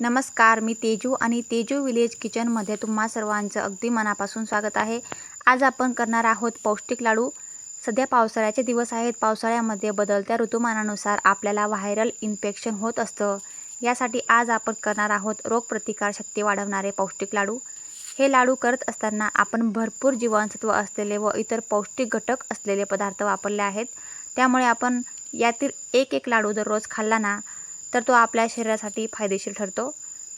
नमस्कार मी तेजू आणि तेजू विलेज किचनमध्ये तुम्हा सर्वांचं अगदी मनापासून स्वागत आहे. आज आपण करणार आहोत पौष्टिक लाडू. सध्या पावसाळ्याचे दिवस आहेत. पावसाळ्यामध्ये बदलत्या ऋतुमानानुसार आपल्याला व्हायरल इन्फेक्शन होत असतं. यासाठी आज आपण करणार आहोत रोगप्रतिकारशक्ती वाढवणारे पौष्टिक लाडू. हे लाडू करत असताना आपण भरपूर जीवनसत्व असलेले व इतर पौष्टिक घटक असलेले पदार्थ वापरले आहेत. त्यामुळे आपण यातील एक एक लाडू दररोज खाल्ला ना तर तो आपल्या शरीरासाठी फायदेशीर ठरतो.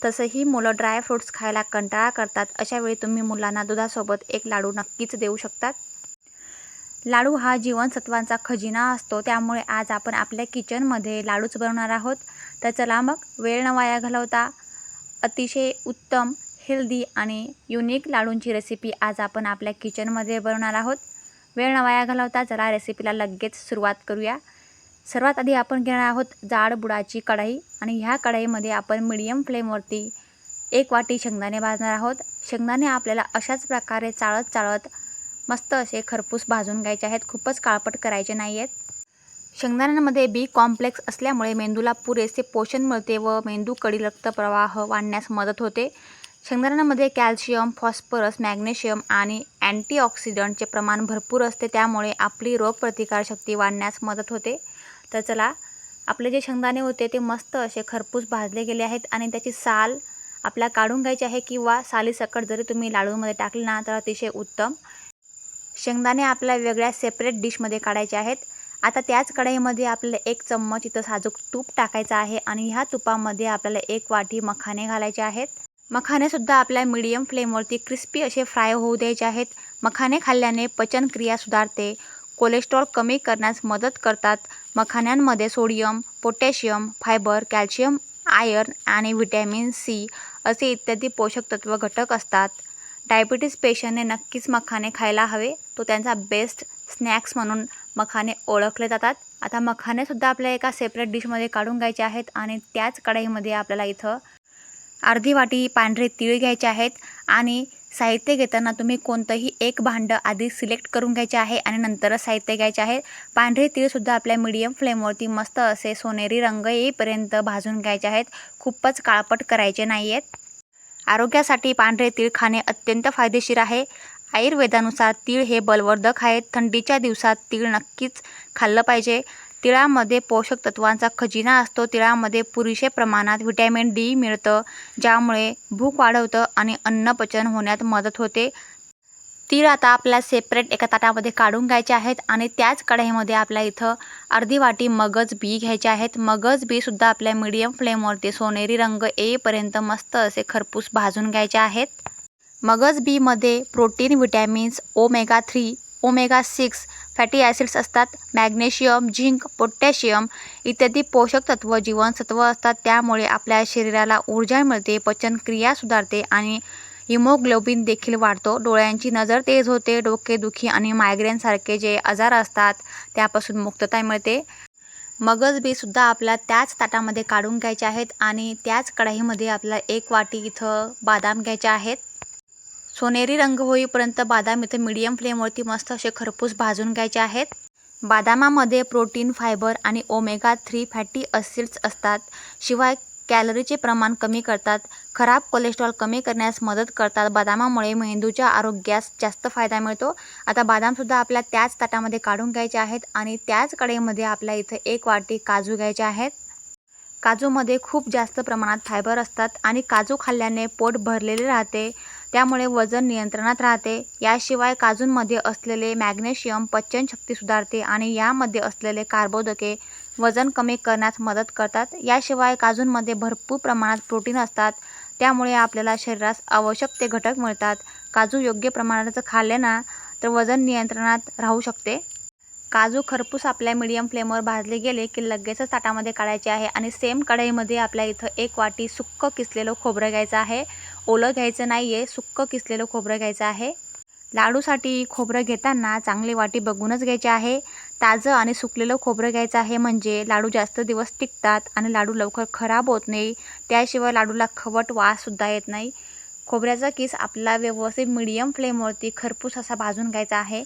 तसंही मुलं ड्राय फ्रूट्स खायला कंटाळा करतात. अशावेळी तुम्ही मुलांना दुधासोबत एक लाडू नक्कीच देऊ शकतात. लाडू हा जीवनसत्वांचा खजिना असतो. त्यामुळे आज आपण आपल्या किचनमध्ये लाडूच बनवणार आहोत. तर चला मग वेळ न वाया घालवता अतिशय उत्तम हेल्दी आणि युनिक लाडूंची रेसिपी आज आपण आपल्या किचनमध्ये बनवणार आहोत. वेळ न वाया घालवता चला रेसिपीला लगेच सुरुवात करूया. सर्वात आधी आपण घेणार आहोत जाड बुडाची कढाई आणि ह्या कढाईमध्ये आपण मिडियम फ्लेमवरती एक वाटी शेंगदाणे भाजणार आहोत. शेंगदाणे आपल्याला अशाच प्रकारे चाळत चाळत मस्त असे खरपूस भाजून घ्यायचे आहेत. खूपच काळपट करायचे नाही आहेत शेंगदाण्यांमध्ये बी कॉम्प्लेक्स असल्यामुळे मेंदूला पुरेसे पोषण मिळते व मेंदूकडील रक्तप्रवाह वाढण्यास मदत होते. शेंगदाण्यांमध्ये कॅल्शियम फॉस्फरस मॅग्नेशियम आणि अँटीऑक्सिडंटचे प्रमाण भरपूर असते. त्यामुळे आपली रोगप्रतिकारशक्ती वाढण्यास मदत होते. तर चला आपले जे शेंगदाणे होते ते मस्त असे खरपूस भाजले गेले आहेत आणि त्याची साल आपल्या काढून घ्यायची आहे किंवा सालीसकट जरी तुम्ही लाडूमध्ये टाकले ना तर अतिशय उत्तम. शेंगदाणे आपल्या वेगळ्या सेपरेट डिशमध्ये काढायचे आहेत. आता त्याच कढईमध्ये आपल्याला एक चम्मच इथं साजूक तूप टाकायचं आहे आणि ह्या तुपामध्ये आपल्याला एक वाटी मखाने घालायचे आहेत. मखानेसुद्धा आपल्या मीडियम फ्लेमवरती क्रिस्पी असे फ्राय होऊ द्यायचे आहेत. मखाने खाल्ल्याने पचनक्रिया सुधारते. कोलेस्ट्रॉल कमी करण्यास मदत करतात. मखाण्यांमध्ये sodium potassium fibre calcium iron आणि व्हिटॅमिन सी असे इत्यादी पोषक तत्व घटक असतात. डायबिटीज पेशंटने नक्कीच मखाने खायला हवे. तो त्यांचा बेस्ट स्नॅक्स म्हणून मखाने ओळखले जातात. आता मखानेसुद्धा आपल्या एका सेपरेट डिशमध्ये काढून घ्यायचे आहेत आणि त्याच कढईमध्ये आपल्याला इथं अर्धी वाटी पांढरे तीळ घ्यायचे आहेत आणि साहित्य घेताना तुम्ही कोणतंही एक भांडं आधी सिलेक्ट करून घ्यायचे आहे आणि नंतरच साहित्य घ्यायचे आहे. पांढरे तीळसुद्धा आपल्या मीडियम फ्लेमवरती मस्त असे सोनेरी रंग येईपर्यंत भाजून घ्यायचे आहेत. खूपच काळपट करायचे नाही आहेत आरोग्यासाठी पांढरे तीळ खाणे अत्यंत फायदेशीर आहे. आयुर्वेदानुसार तीळ हे बलवर्धक आहेत. थंडीच्या दिवसात तीळ नक्कीच खाल्लं पाहिजे. तिळामध्ये पोषक तत्वांचा खजिना असतो. तिळामध्ये पुरेशे प्रमाणात व्हिटॅमिन डी मिळतं ज्यामुळे भूक वाढवतं आणि अन्नपचन होण्यात मदत होते. तीळ आता आपल्या सेपरेट एका ताटामध्ये काढून घ्यायचे आहेत आणि त्याच कढईमध्ये आपल्या इथं अर्धी वाटी मगज बी घ्यायचे आहेत. मगज बीसुद्धा आपल्या मीडियम फ्लेमवरती सोनेरी रंग येईपर्यंत मस्त असे खरपूस भाजून घ्यायचे आहेत. मगज बीमध्ये protein vitamins omega three omega six fatty acids असतात मॅग्नेशियम झिंक पोटॅशियम इत्यादी पोषक तत्व जीवनसत्व असतात. त्यामुळे आपल्या शरीराला ऊर्जा मिळते पचनक्रिया सुधारते आणि हिमोग्लोबिन देखील वाढतो. डोळ्यांची नजर तेज होते डोकेदुखी आणि मायग्रेनसारखे जे आजार असतात त्यापासून मुक्तता मिळते. मगज बीसुद्धा आपल्या त्याच ताटामध्ये काढून घ्यायचे आहेत आणि त्याच कढाईमध्ये आपल्याला एक वाटी इथं बादाम घ्यायचे आहेत. सोनेरी रंग होईपर्यंत बादाम इथे मीडियम फ्लेमवरती मस्त असे खरपूस भाजून घ्यायचे आहेत. बादामामध्ये प्रोटीन फायबर आणि ओमेगा थ्री फॅटी असिड्स असतात. शिवाय कॅलरीचे प्रमाण कमी करतात. खराब कोलेस्ट्रॉल कमी करण्यास मदत करतात. बदामामुळे मेंदूच्या आरोग्यास जास्त फायदा मिळतो. आता बदामसुद्धा आपल्या त्याच ताटामध्ये काढून घ्यायचे आहेत आणि त्याच कडेमध्ये आपल्या इथं एक वाटी काजू घ्यायचे आहेत. काजूमध्ये खूप जास्त प्रमाणात फायबर असतात आणि काजू खाल्ल्याने पोट भरलेले राहते. त्यामुळे वजन नियंत्रणात राहते. याशिवाय काजूंमध्ये असलेले मॅग्नेशियम पचनशक्ती सुधारते आणि यामध्ये असलेले कार्बोदके वजन कमी करण्यास मदत करतात. याशिवाय काजूंमध्ये भरपूर प्रमाणात प्रोटीन असतात. त्यामुळे आपल्याला शरीरास आवश्यक ते घटक मिळतात. काजू योग्य प्रमाणात खाल्ले ना तर वजन नियंत्रणात राहू शकते. काजू खरपूस आपल्या मीडियम फ्लेमवर भाजले गेले की लगेचच ताटामध्ये काढायचे आहे. आणि सेम कढईमध्ये आपल्या इथं एक वाटी सुक्क किसलेलं खोबरं घ्यायचं आहे. ओलं घ्यायचं नाही आहे सुक्क किसलेलं खोबरं घ्यायचं आहे. लाडूसाठी खोबरं घेताना चांगली वाटी बघूनच घ्यायचे आहे. ताजं आणि सुकलेलं खोबरं घ्यायचं आहे म्हणजे लाडू जास्त दिवस टिकतात आणि लाडू लवकर खराब होत नाही. त्याशिवाय लाडूला खवट वाससुद्धा येत नाही. खोबऱ्याचा किस आपला व्यवस्थित मीडियम फ्लेमवरती खरपूस असा भाजून घ्यायचा आहे.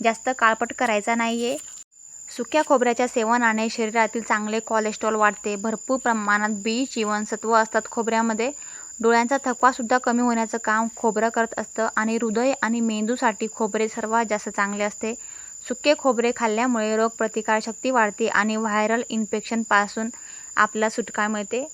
जास्त काळपट करायचा नाही आहे सुक्या खोबऱ्याच्या सेवनाने शरीरातील चांगले कोलेस्ट्रॉल वाढते. भरपूर प्रमाणात बी जीवनसत्व असतात खोबऱ्यामध्ये. डोळ्यांचा थकवासुद्धा कमी होण्याचं काम खोबरं करत असतं आणि हृदय आणि मेंदूसाठी खोबरे सर्वात जास्त चांगले असते. सुके खोबरे खाल्ल्यामुळे रोगप्रतिकारशक्ती वाढते आणि व्हायरल इन्फेक्शनपासून आपला सुटका मिळते.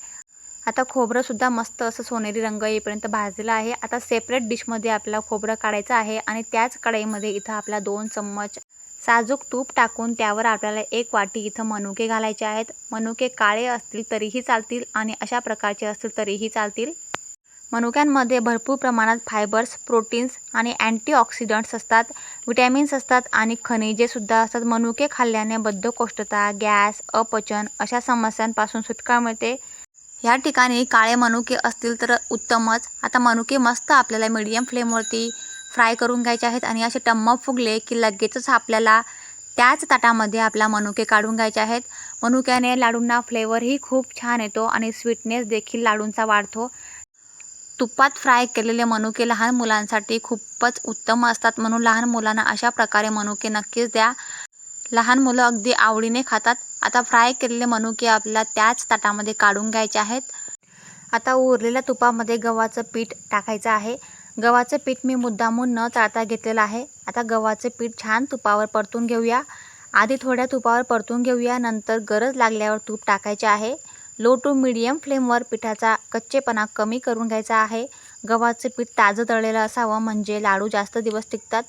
आता खोबरंसुद्धा मस्त असं सोनेरी रंग येईपर्यंत भाजलेला आहे. आता सेपरेट डिशमध्ये आपल्याला खोबरं काढायचं आहे आणि त्याच कढईमध्ये इथं आपला दोन चम्मच साजूक तूप टाकून त्यावर आपल्याला एक वाटी इथं मनुके घालायचे आहेत. मनुके काळे असतील तरीही चालतील आणि अशा प्रकारचे असतील तरीही चालतील. मनुक्यांमध्ये भरपूर प्रमाणात फायबर्स प्रोटीन्स आणि अँटीऑक्सिडंट्स असतात. विटॅमिन्स असतात आणि खनिजेसुद्धा असतात. मनुके खाल्ल्याने बद्धकोष्ठता गॅस अपचन अशा समस्यांपासून सुटका मिळते. या ठिकाणी काळे मनुके असतील तर उत्तमच. आता मनुके मस्त आपल्याला मीडियम फ्लेमवरती फ्राय करून घ्यायचे आहेत आणि असे टम्म फुगले की लगेचच आपल्याला त्याच ताटामध्ये आपला मनुके काढून घ्यायचे आहेत. मनुक्याने लाडूंना फ्लेवरही खूप छान येतो आणि स्वीटनेस देखील लाडूंचा वाढतो. तुपात फ्राय केलेले मनुके लहान मुलांसाठी खूपच उत्तम असतात. म्हणून लहान मुलांना अशा प्रकारे मनुके नक्कीच द्या. लहान मुलं अगदी आवडीने खातात. आता फ्राय केलेले मनुके आपल्याला त्याच ताटामध्ये काढून घ्यायचे आहेत. आता उरलेल्या तुपामध्ये गव्हाचं पीठ टाकायचं आहे. गव्हाचं पीठ मी मुद्दामून न चाळता घेतलेलं आहे. आता गव्हाचं पीठ छान तुपावर परतून घेऊया. आधी थोड्या तुपावर परतून घेऊया नंतर गरज लागल्यावर तूप टाकायचे आहे. लो टू मिडियम फ्लेमवर पिठाचा कच्चेपणा कमी करून घ्यायचा आहे. गव्हाचं पीठ ताजं तळलेलं असावं म्हणजे लाडू जास्त दिवस टिकतात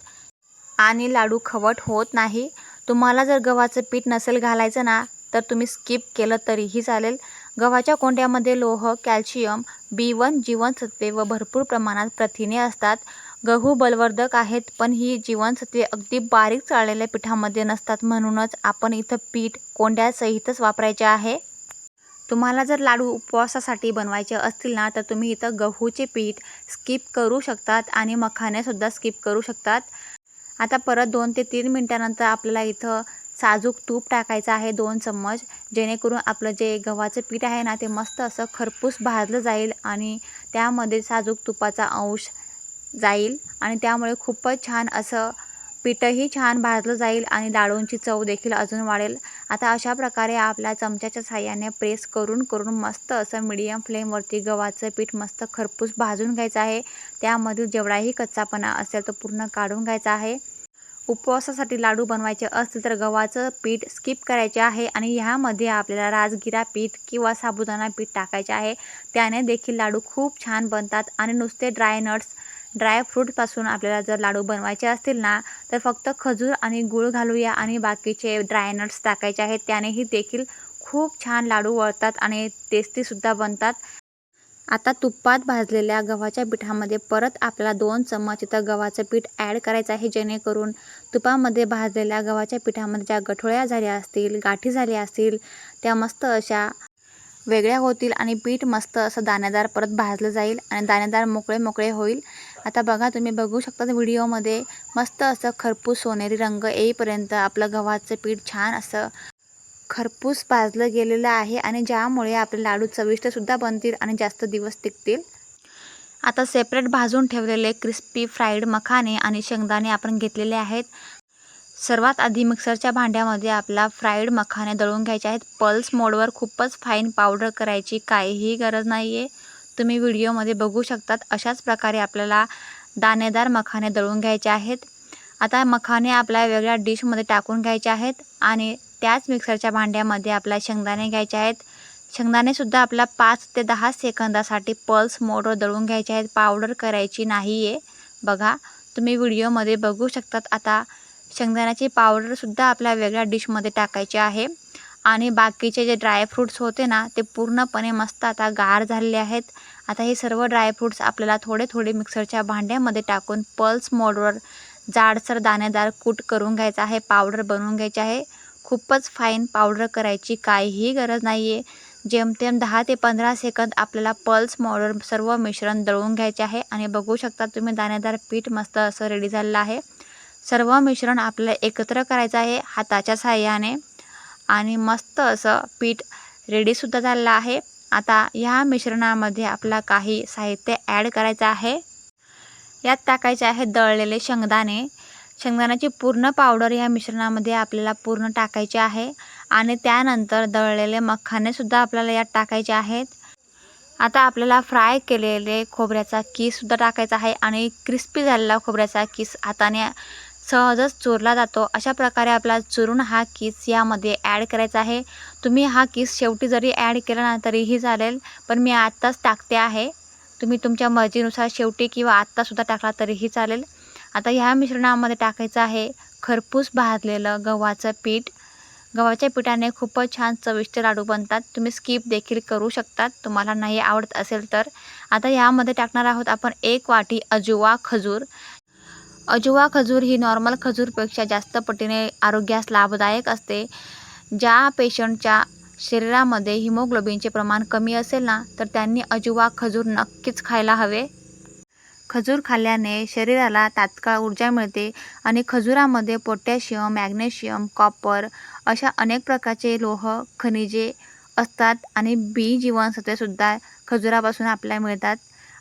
आणि लाडू खवट होत नाही. तुम्हाला जर गव्हाचं पीठ नसेल घालायचं ना तर तुम्ही स्किप केलं तरीही चालेल. गव्हाच्या कोंड्यामध्ये लोह कॅल्शियम बी वन जीवनसत्वे व भरपूर प्रमाणात प्रथिने असतात. गहू बलवर्धक आहेत पण ही जीवनसत्वे अगदी बारीक चाळलेल्या पिठामध्ये नसतात म्हणूनच आपण इथं पीठ कोंड्यासहितच वापरायचे आहे. तुम्हाला जर लाडू उपवासासाठी बनवायचे असतील ना तर तुम्ही इथं गहूचे पीठ स्किप करू शकतात आणि मखानेसुद्धा स्किप करू शकतात. आता परत दोन ते तीन मिनटानंतर आपल्याला इथं साजूक तूप टाकायचं आहे दोन चम्मच. जेणेकरून आपलं जे गव्हाचं पीठ आहे ना ते मस्त असं खरपूस भाजलं जाईल आणि त्यामध्ये साजूक तुपाचा अंश जाईल आणि त्यामुळे खूपच छान असं पीठही छान भाजलं जाईल आणि लाडूंची चव देखील अजून वाढेल. आता अशा प्रकारे आपल्या चमच्याच्या साह्याने प्रेस करून करून मस्त असं मिडियम फ्लेमवरती गव्हाचं पीठ मस्त खरपूस भाजून घ्यायचं आहे. त्यामधील जेवढाही कच्चापणा असेल तो पूर्ण काढून घ्यायचा आहे. उपवासासाठी लाडू बनवायचे असतील तर गव्हाचं पीठ स्किप करायचे आहे आणि ह्यामध्ये आपल्याला राजगिरा पीठ किंवा साबुदाणा पीठ टाकायचे आहे. त्याने देखील लाडू खूप छान बनतात आणि नुसते ड्राय नट्स ड्राय फ्रूटपासून आपल्याला जर लाडू बनवायचे असतील ना तर फक्त खजूर आणि गूळ घालूया आणि बाकीचे ड्राय नट्स टाकायचे आहेत. त्यानेही देखील खूप छान लाडू वळतात आणि टेस्टीसुद्धा बनतात. आता तुपात भाजलेल्या गव्हाच्या पिठामध्ये परत आपल्याला दोन चम्मच इथं गव्हाचं पीठ ॲड करायचं आहे जेणेकरून तुपामध्ये भाजलेल्या गव्हाच्या पिठामध्ये ज्या गठोळ्या झाल्या असतील गाठी झाल्या असतील त्या मस्त अशा वेगळ्या होतील आणि पीठ मस्त असं दाणेदार परत भाजलं जाईल आणि दाणेदार मोकळे मोकळे होईल. आता बघा तुम्ही बघू शकता व्हिडिओमध्ये मस्त असं खरपूस सोनेरी रंग येईपर्यंत आपलं गव्हाचं पीठ छान असं खरपूस भाजलं गेलेलं आहे आणि ज्यामुळे आपले लाडू चविष्टसुद्धा बनतील आणि जास्त दिवस टिकतील. आता सेपरेट भाजून ठेवलेले क्रिस्पी फ्राईड मखाने आणि शेंगदाणे आपण घेतलेले आहेत. सर्वात आधी मिक्सरच्या भांड्यामध्ये आपला फ्राईड मखाने दळून घ्यायचे आहेत. पल्स मोडवर खूपच फाईन पावडर करायची काहीही गरज नाही आहे तुम्ही व्हिडिओमध्ये बघू शकतात अशाच प्रकारे आपल्याला दाणेदार मखाने दळून घ्यायचे आहेत. आता मखाने आपल्या वेगळ्या डिशमध्ये टाकून घ्यायचे आहेत आणि त्याच मिक्सरच्या भांड्यामध्ये आपल्या शेंगदाणे घ्यायचे आहेत. शेंगदाणेसुद्धा आपला पाच ते दहा सेकंदासाठी पल्स मोडवर दळून घ्यायचे आहेत. पावडर करायची नाही आहे बघा तुम्ही व्हिडिओमध्ये बघू शकतात. आता शेंगदाण्याची पावडरसुद्धा आपल्या वेगळ्या डिशमध्ये टाकायची आहे. आणि बाकीचे जे ड्रायफ्रूट्स होते ना ते पूर्णपणे मस्त आता गार झालेले आहेत. आता हे सर्व ड्रायफ्रूट्स आपल्याला थोडे थोडे मिक्सरच्या भांड्यामध्ये टाकून पल्स मोडवर जाडसर दाणेदार कूट करून घ्यायचं आहे. पावडर बनवून घ्यायची आहे. खूपच फाईन पावडर करायची काहीही गरज नाही आहे जेमतेम दहा ते पंधरा सेकंद आपल्याला पल्स मॉडर सर्व मिश्रण दळून घ्यायचे आहे. आणि बघू शकता तुम्ही दाणेदार पीठ मस्त असं रेडी झालेलं आहे. सर्व मिश्रण आपल्याला एकत्र करायचं आहे हाताच्या साह्याने. आणि मस्त असं पीठ रेडीसुद्धा झालेलं आहे. आता ह्या मिश्रणामध्ये आपला काही साहित्य ॲड करायचं आहे. यात टाकायचे आहे दळलेले शेंगदाणे. शेंगदाण्याची पूर्ण पावडर या मिश्रणामध्ये आपल्याला पूर्ण टाकायची आहे. आणि त्यानंतर दळलेले मखानेसुद्धा आपल्याला यात टाकायचे आहेत. आता आपल्याला फ्राय केलेले खोबऱ्याचा किससुद्धा टाकायचा आहे आणि क्रिस्पी झालेला खोबऱ्याचा किस हाताने सहजच चोरला जातो. अशा प्रकारे आपला चुरून हा किस यामध्ये ॲड करायचा आहे. तुम्ही हा किस शेवटी जरी ॲड केला ना तरीही चालेल पण मी आत्ताच टाकते आहे. तुम्ही तुमच्या मर्जीनुसार शेवटी किंवा आत्तासुद्धा टाकला तरीही चालेल. आता ह्या मिश्रणामध्ये टाकायचं आहे खरपूस भाजलेलं गव्हाचं पीठ. गव्हाच्या पिठाने खूपच छान चविष्ट लाडू बनतात. तुम्ही स्किप देखील करू शकतात. तुम्हाला नाही आवडत असेल तर. आता यामध्ये टाकणार आहोत आपण एक वाटी अजुवा खजूर. अजुवा खजूर ही नॉर्मल खजूरपेक्षा जास्त पटीने आरोग्यास लाभदायक असते. ज्या पेशंटच्या शरीरामध्ये हिमोग्लोबिनचे प्रमाण कमी असेल ना तर त्यांनी अजुवा खजूर नक्कीच खायला हवे. खजूर खाल्ल्याने शरीराला तात्काळ ऊर्जा मिळते आणि खजुरामध्ये पोटॅशियम मॅग्नेशियम कॉपर अशा अनेक प्रकारचे लोह खनिजे असतात आणि बी जीवनसत्वेसुद्धा खजुरापासून आपल्याला मिळतात.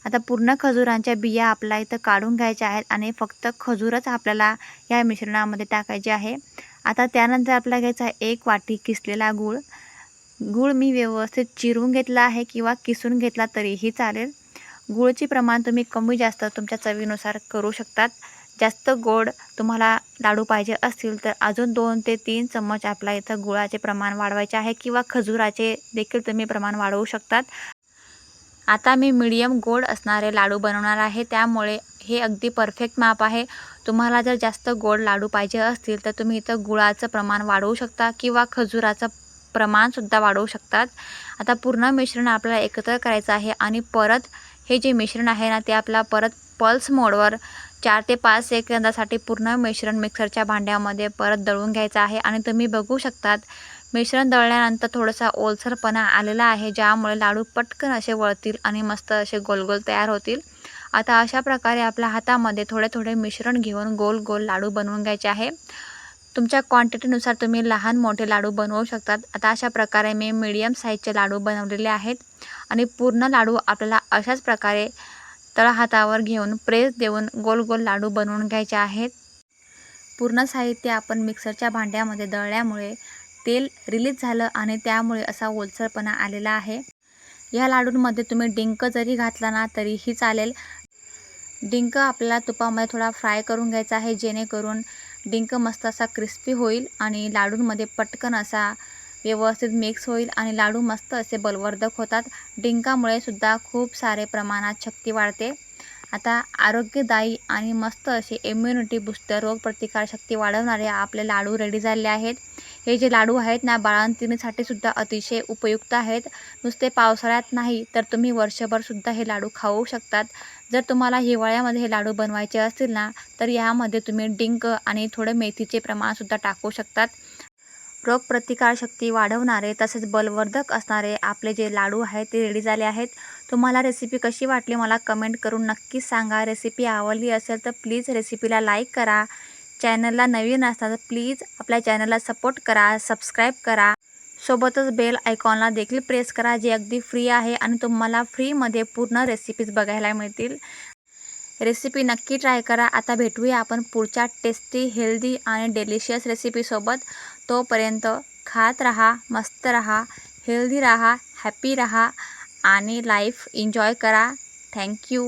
आता पूर्ण खजुरांच्या बिया आपल्या इथं काढून घ्यायच्या आहेत आणि फक्त खजूरच आपल्याला या मिश्रणामध्ये टाकायचे आहे. आता त्यानंतर आपल्याला घ्यायचा आहे एक वाटी किसलेला गूळ. गूळ मी व्यवस्थित चिरून घेतला आहे किंवा किसून घेतला तरीही चालेल. गुळचे प्रमाण तुम्ही कमी जास्त तुमच्या चवीनुसार करू शकतात. जास्त गोड तुम्हाला लाडू पाहिजे असतील तर अजून दोन ते तीन चम्मच आपला इथं गुळाचे प्रमाण वाढवायचे आहे किंवा खजुराचे देखील तुम्ही प्रमाण वाढवू शकतात. आता मी मीडियम गोड असणारे लाडू बनवणार आहे. त्यामुळे हे अगदी परफेक्ट माप आहे. तुम्हाला जर जास्त गोड लाडू पाहिजे असतील तर तुम्ही इथं गुळाचं प्रमाण वाढवू शकता किंवा खजुराचं प्रमाणसुद्धा वाढवू शकतात. आता पूर्ण मिश्रण आपल्याला एकत्र करायचं आहे आणि परत हे जे मिश्रण आहे ना ते आपला परत पल्स मोडवर चार ते पाच सेकंदासाठी पूर्ण मिश्रण मिक्सरच्या भांड्यामध्ये परत दळून घ्यायचं आहे. आणि तुम्ही बघू शकतात मिश्रण दळल्यानंतर थोडासा ओलसरपणा आलेला आहे ज्यामुळे लाडू पटकन असे वळतील आणि मस्त असे गोलगोल तयार होतील. आता अशा प्रकारे आपल्या हातामध्ये थोडे थोडे मिश्रण घेऊन गोल गोल लाडू बनवून घ्यायचे आहे. तुमच्या क्वांटिटीनुसार तुम्ही लहान मोठे लाडू बनवू शकतात. आता अशा प्रकारे मी मीडियम साईजचे लाडू बनवलेले आहेत. आणि पूर्ण लाडू आपल्याला अशाच प्रकारे तळहातावर घेऊन प्रेस देऊन गोल गोल लाडू बनवून घ्यायचे आहेत. पूर्ण साहित्य आपण मिक्सरच्या भांड्यामध्ये दळल्यामुळे तेल रिलीज झालं आणि त्यामुळे असा ओलसरपणा आलेला आहे. या लाडूंमध्ये तुम्ही डिंक जरी घातला ना तरीही चालेल. डिंक आपल्याला तुपामध्ये थोडा फ्राय करून घ्यायचा आहे जेणेकरून डिंक मस्त असा क्रिस्पी होईल आणि लाडूंमध्ये पटकन असा व्यवस्थित मिक्स होईल आणि लाडू मस्त असे बलवर्धक होतात. डिंकामुळे सुद्धा खूप सारे प्रमाणात शक्ती वाढते. आता आरोग्यदायी आणि मस्त असे इम्युनिटी बुस्टर रोगप्रतिकारशक्ती वाढवणारे आपले लाडू रेडी झाले आहेत. हे जे लाडू आहेत ना बाळंतिणीसाठी सुद्धा अतिशय उपयुक्त आहेत. नुसते पावसाळ्यात नाही तर तुम्ही वर्षभरसुद्धा हे लाडू खाऊ शकतात. जर तुम्हाला हिवाळ्यामध्ये हे लाडू बनवायचे असतील ना तर यामध्ये तुम्ही डिंक आणि थोडं मेथीचे प्रमाणसुद्धा टाकू शकतात. रोगप्रतिकारशक्ती वाढवणारे तसेच बलवर्धक असणारे आपले जे लाडू आहेत ते रेडी झाले आहेत. तुम्हाला रेसिपी कशी वाटली मला कमेंट करून नक्कीच सांगा. रेसिपी आवडली असेल तर प्लीज रेसिपीला लाईक करा. चॅनलला नवीन असता तर प्लीज आपल्या चॅनलला सपोर्ट करा सबस्क्राईब करा. सोबतच बेल आयकॉनला देखील प्रेस करा जे अगदी फ्री आहे आणि तुम्हाला फ्रीमध्ये पूर्ण रेसिपीज बघायला मिळतील. रेसिपी नक्की ट्राय करा. आता भेटूया आपण पुढच्या टेस्टी हेल्दी आणि डेलिशियस रेसिपीसोबत तोपर्यंत खात रहा मस्त रहा हेल्दी रहा हॅपी राहा आणि लाईफ एन्जॉय करा. थँक्यू